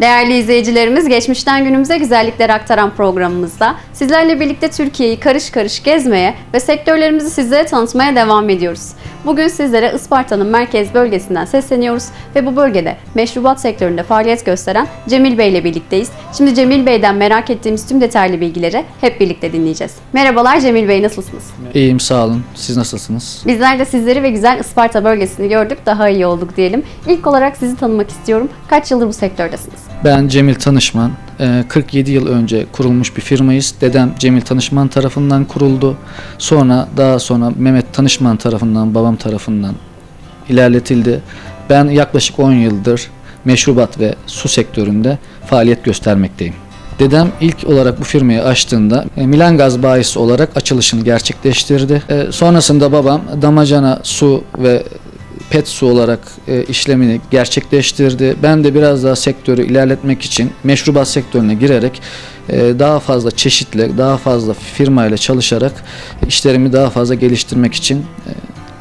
Değerli izleyicilerimiz, geçmişten günümüze güzellikler aktaran programımızda sizlerle birlikte Türkiye'yi karış karış gezmeye ve sektörlerimizi sizlere tanıtmaya devam ediyoruz. Bugün sizlere Isparta'nın merkez bölgesinden sesleniyoruz ve bu bölgede meşrubat sektöründe faaliyet gösteren Cemil Bey ile birlikteyiz. Şimdi Cemil Bey'den merak ettiğimiz tüm detaylı bilgileri hep birlikte dinleyeceğiz. Merhabalar Cemil Bey, nasılsınız? İyiyim sağ olun. Siz nasılsınız? Bizler de sizleri ve güzel Isparta bölgesini gördük, daha iyi olduk diyelim. İlk olarak sizi tanımak istiyorum. Kaç yıldır bu sektördesiniz? Ben Cemil Tanışman. Ee, 47 yıl önce kurulmuş bir firmayız. Dedem Cemil Tanışman tarafından kuruldu. Sonra daha sonra Mehmet Tanışman tarafından, babam tarafından ilerletildi. Ben yaklaşık 10 yıldır meşrubat ve su sektöründe faaliyet göstermekteyim. Dedem ilk olarak bu firmayı açtığında e, Milan Gaz bayisi olarak açılışını gerçekleştirdi. E, Sonrasında babam damacana su ve pet su olarak e, işlemini gerçekleştirdi. Ben de biraz daha sektörü ilerletmek için meşrubat sektörüne girerek e, daha fazla çeşitli, daha fazla firmayla çalışarak işlerimi daha fazla geliştirmek için e,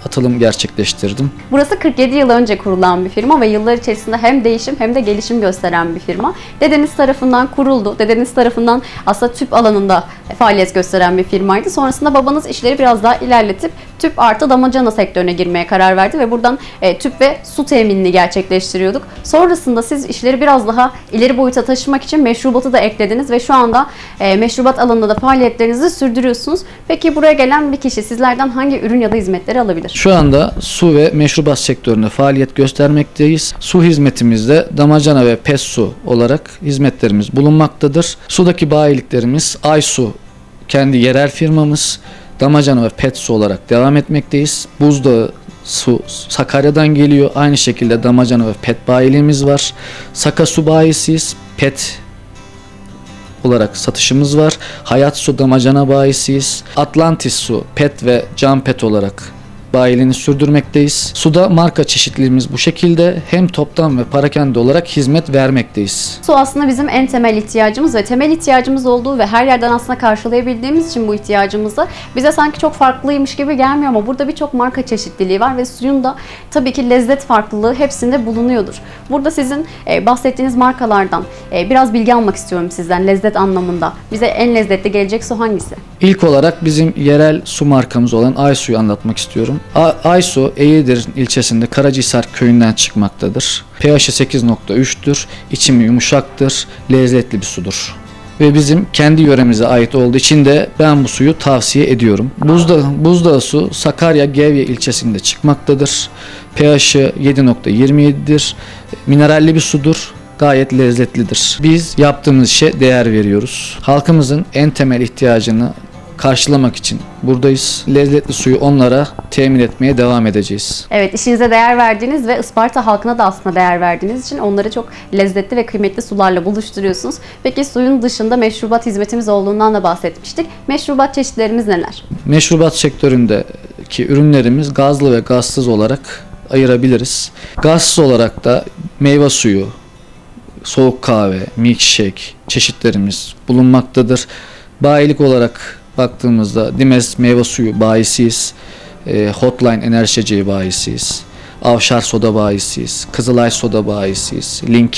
atılım gerçekleştirdim. Burası 47 yıl önce kurulan bir firma ve yıllar içerisinde hem değişim hem de gelişim gösteren bir firma. Dedeniz tarafından kuruldu. Dedeniz tarafından aslında tüp alanında faaliyet gösteren bir firmaydı. Sonrasında babanız işleri biraz daha ilerletip tüp artı damacana sektörüne girmeye karar verdi ve buradan e, tüp ve su teminini gerçekleştiriyorduk. Sonrasında siz işleri biraz daha ileri boyuta taşımak için meşrubatı da eklediniz ve şu anda e, meşrubat alanında da faaliyetlerinizi sürdürüyorsunuz. Peki buraya gelen bir kişi sizlerden hangi ürün ya da hizmetleri alabilir? Şu anda su ve meşrubat sektöründe faaliyet göstermekteyiz. Su hizmetimizde damacana ve pes su olarak hizmetlerimiz bulunmaktadır. Sudaki bayiliklerimiz Aysu kendi yerel firmamız. Damacana ve pet su olarak devam etmekteyiz. Buzdağı su Sakarya'dan geliyor. Aynı şekilde damacana ve pet bayiliğimiz var. Saka su bayisiyiz. Pet olarak satışımız var. Hayat su damacana bayisiyiz. Atlantis su pet ve cam pet olarak bayiliğini sürdürmekteyiz. Suda marka çeşitliliğimiz bu şekilde hem toptan ve parakende olarak hizmet vermekteyiz. Su aslında bizim en temel ihtiyacımız ve temel ihtiyacımız olduğu ve her yerden aslında karşılayabildiğimiz için bu ihtiyacımızı bize sanki çok farklıymış gibi gelmiyor ama burada birçok marka çeşitliliği var ve suyun da tabii ki lezzet farklılığı hepsinde bulunuyordur. Burada sizin e, bahsettiğiniz markalardan e, biraz bilgi almak istiyorum sizden lezzet anlamında. Bize en lezzetli gelecek su hangisi? İlk olarak bizim yerel su markamız olan Aysu'yu anlatmak istiyorum. Aysu Eğirdir ilçesinde Karacahisar köyünden çıkmaktadır. pH'i 8.3'tür, içimi yumuşaktır, lezzetli bir sudur. Ve bizim kendi yöremize ait olduğu için de ben bu suyu tavsiye ediyorum. Buzdağı, Buzdağı su Sakarya Gevye ilçesinde çıkmaktadır. pH'i 7.27'dir. Mineralli bir sudur gayet lezzetlidir. Biz yaptığımız işe değer veriyoruz. Halkımızın en temel ihtiyacını karşılamak için buradayız. Lezzetli suyu onlara temin etmeye devam edeceğiz. Evet işinize değer verdiğiniz ve Isparta halkına da aslında değer verdiğiniz için onları çok lezzetli ve kıymetli sularla buluşturuyorsunuz. Peki suyun dışında meşrubat hizmetimiz olduğundan da bahsetmiştik. Meşrubat çeşitlerimiz neler? Meşrubat sektöründeki ürünlerimiz gazlı ve gazsız olarak ayırabiliriz. Gazsız olarak da meyve suyu, soğuk kahve, milkshake çeşitlerimiz bulunmaktadır. Bayilik olarak baktığımızda Dimes meyve suyu bayisiyiz. E, Hotline enerji içeceği bayisiyiz. Avşar soda bayisiyiz. Kızılay soda bayisiyiz. Link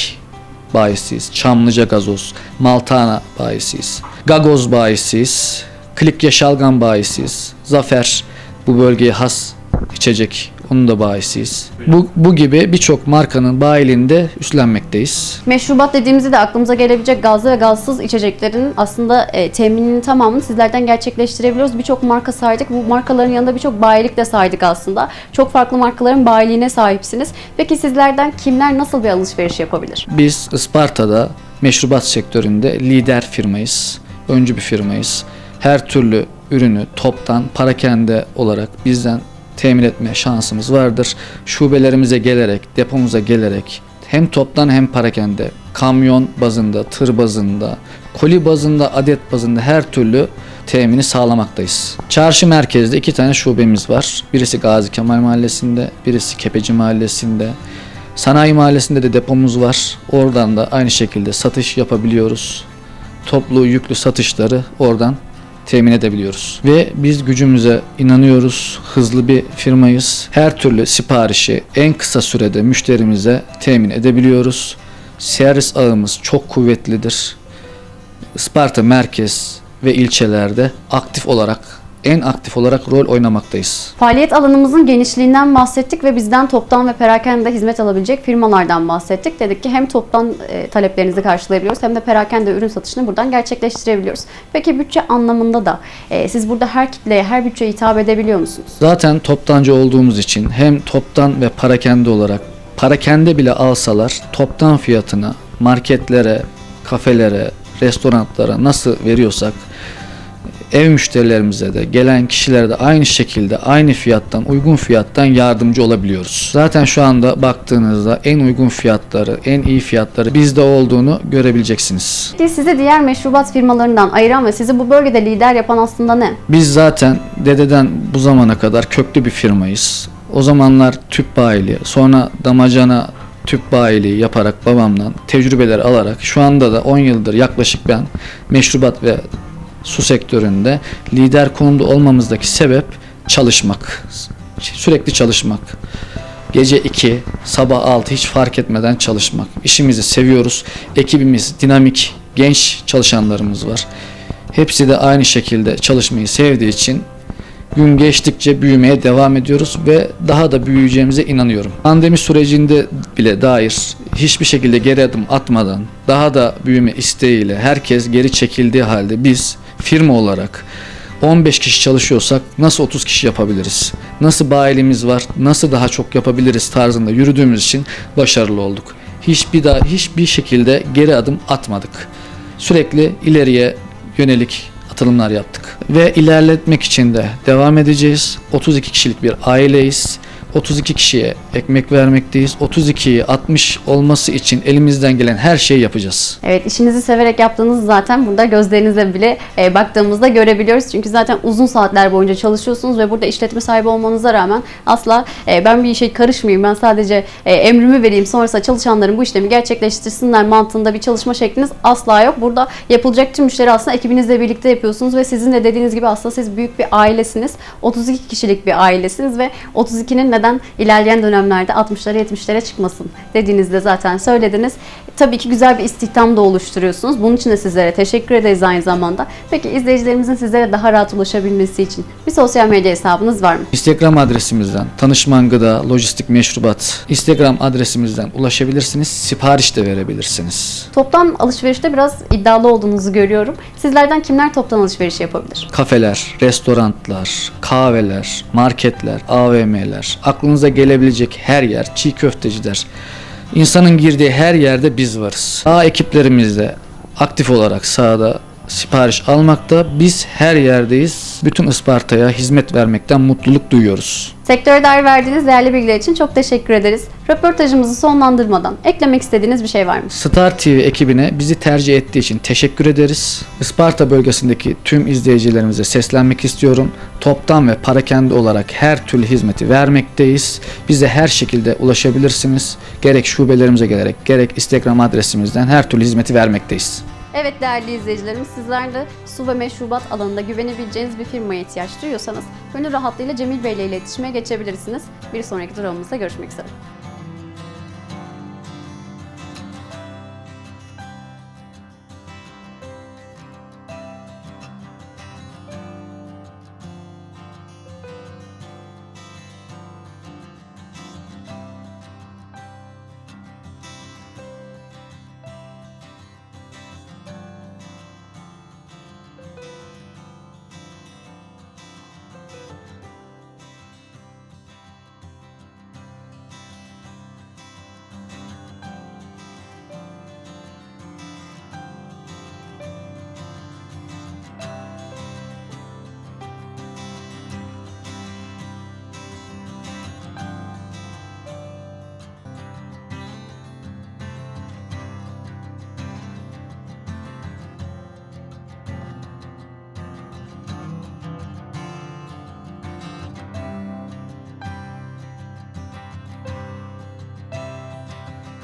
bayisiyiz. Çamlıca gazoz. Maltana bayisiyiz. Gagoz bayisiyiz. Klik Yaşalgan bayisiyiz. Zafer bu bölgeye has içecek. Onun da bayisiyiz. Bu, bu gibi birçok markanın bayiliğinde üstlenmekteyiz. Meşrubat dediğimizde de aklımıza gelebilecek gazlı ve gazsız içeceklerin aslında e, temininin tamamını sizlerden gerçekleştirebiliyoruz. Birçok marka saydık. Bu markaların yanında birçok bayilik de saydık aslında. Çok farklı markaların bayiliğine sahipsiniz. Peki sizlerden kimler nasıl bir alışveriş yapabilir? Biz Isparta'da meşrubat sektöründe lider firmayız. Öncü bir firmayız. Her türlü ürünü toptan parakende olarak bizden temin etme şansımız vardır. Şubelerimize gelerek, depomuza gelerek hem toptan hem parakende, kamyon bazında, tır bazında, koli bazında, adet bazında her türlü temini sağlamaktayız. Çarşı merkezde iki tane şubemiz var. Birisi Gazi Kemal Mahallesi'nde, birisi Kepeci Mahallesi'nde. Sanayi Mahallesi'nde de depomuz var. Oradan da aynı şekilde satış yapabiliyoruz. Toplu yüklü satışları oradan temin edebiliyoruz. Ve biz gücümüze inanıyoruz. Hızlı bir firmayız. Her türlü siparişi en kısa sürede müşterimize temin edebiliyoruz. Servis ağımız çok kuvvetlidir. Isparta merkez ve ilçelerde aktif olarak en aktif olarak rol oynamaktayız. Faaliyet alanımızın genişliğinden bahsettik ve bizden toptan ve perakende hizmet alabilecek firmalardan bahsettik. Dedik ki hem toptan e, taleplerinizi karşılayabiliyoruz hem de perakende ürün satışını buradan gerçekleştirebiliyoruz. Peki bütçe anlamında da e, siz burada her kitleye, her bütçeye hitap edebiliyor musunuz? Zaten toptancı olduğumuz için hem toptan ve parakende olarak parakende bile alsalar toptan fiyatına marketlere, kafelere, restoranlara nasıl veriyorsak ev müşterilerimize de gelen kişilere de aynı şekilde aynı fiyattan uygun fiyattan yardımcı olabiliyoruz. Zaten şu anda baktığınızda en uygun fiyatları, en iyi fiyatları bizde olduğunu görebileceksiniz. Peki sizi diğer meşrubat firmalarından ayıran ve sizi bu bölgede lider yapan aslında ne? Biz zaten dededen bu zamana kadar köklü bir firmayız. O zamanlar tüp bayiliği, sonra damacana tüp bayiliği yaparak babamdan tecrübeler alarak şu anda da 10 yıldır yaklaşık ben meşrubat ve su sektöründe lider konumda olmamızdaki sebep çalışmak. Sürekli çalışmak. Gece 2, sabah 6 hiç fark etmeden çalışmak. İşimizi seviyoruz. Ekibimiz dinamik, genç çalışanlarımız var. Hepsi de aynı şekilde çalışmayı sevdiği için gün geçtikçe büyümeye devam ediyoruz ve daha da büyüyeceğimize inanıyorum. Pandemi sürecinde bile dair hiçbir şekilde geri adım atmadan daha da büyüme isteğiyle herkes geri çekildiği halde biz firma olarak 15 kişi çalışıyorsak nasıl 30 kişi yapabiliriz? Nasıl bayilimiz var? Nasıl daha çok yapabiliriz tarzında yürüdüğümüz için başarılı olduk. Hiçbir daha hiçbir şekilde geri adım atmadık. Sürekli ileriye yönelik atılımlar yaptık. Ve ilerletmek için de devam edeceğiz. 32 kişilik bir aileyiz. 32 kişiye ekmek vermekteyiz. 32'yi 60 olması için elimizden gelen her şeyi yapacağız. Evet işinizi severek yaptığınızı zaten burada gözlerinize bile e, baktığımızda görebiliyoruz. Çünkü zaten uzun saatler boyunca çalışıyorsunuz ve burada işletme sahibi olmanıza rağmen asla e, ben bir işe karışmayayım, ben sadece e, emrimi vereyim sonrasında çalışanların bu işlemi gerçekleştirsinler mantığında bir çalışma şekliniz asla yok. Burada yapılacak tüm işleri aslında ekibinizle birlikte yapıyorsunuz ve sizin de dediğiniz gibi aslında siz büyük bir ailesiniz. 32 kişilik bir ailesiniz ve 32'nin neden ilerleyen dönemlerde 60'lara 70'lere çıkmasın dediğinizde zaten söylediniz. Tabii ki güzel bir istihdam da oluşturuyorsunuz. Bunun için de sizlere teşekkür ederiz aynı zamanda. Peki izleyicilerimizin sizlere daha rahat ulaşabilmesi için bir sosyal medya hesabınız var mı? Instagram adresimizden Tanışman Gıda Lojistik Meşrubat Instagram adresimizden ulaşabilirsiniz. Sipariş de verebilirsiniz. Toptan alışverişte biraz iddialı olduğunuzu görüyorum. Sizlerden kimler toptan alışveriş yapabilir? Kafeler, restoranlar, kahveler, marketler, AVM'ler, aklınıza gelebilecek her yer, çiğ köfteciler. İnsanın girdiği her yerde biz varız. Sağ ekiplerimizde aktif olarak sahada sipariş almakta. Biz her yerdeyiz. Bütün Isparta'ya hizmet vermekten mutluluk duyuyoruz. Sektöre dair verdiğiniz değerli bilgiler için çok teşekkür ederiz. Röportajımızı sonlandırmadan eklemek istediğiniz bir şey var mı? Star TV ekibine bizi tercih ettiği için teşekkür ederiz. Isparta bölgesindeki tüm izleyicilerimize seslenmek istiyorum. Toptan ve parakende olarak her türlü hizmeti vermekteyiz. Bize her şekilde ulaşabilirsiniz. Gerek şubelerimize gelerek gerek Instagram adresimizden her türlü hizmeti vermekteyiz. Evet değerli izleyicilerimiz sizler de su ve meşrubat alanında güvenebileceğiniz bir firmaya ihtiyaç duyuyorsanız gönül rahatlığıyla Cemil Bey ile iletişime geçebilirsiniz. Bir sonraki durağımızda görüşmek üzere.